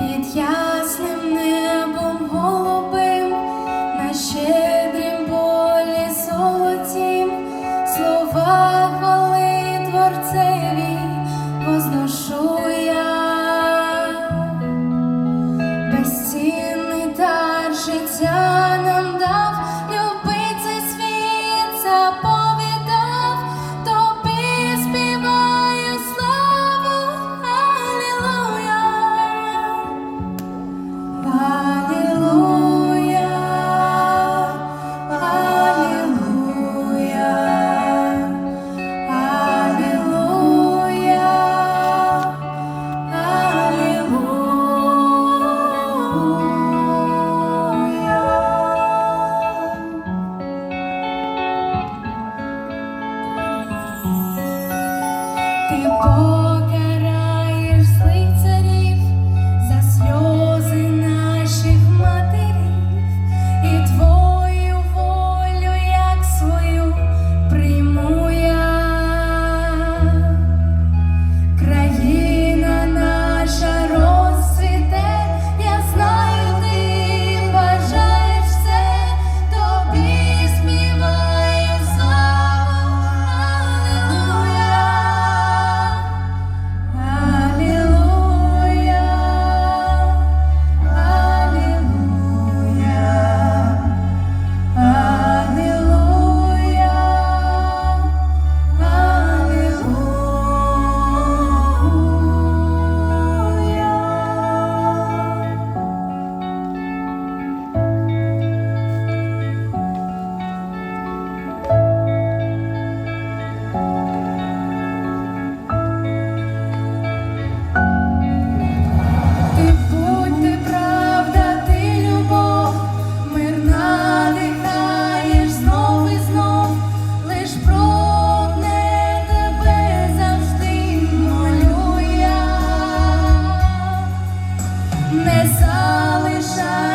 ясним небом голубим, на щедрім полі золотім, слова хвали творцеві возношу Oh. не залишай.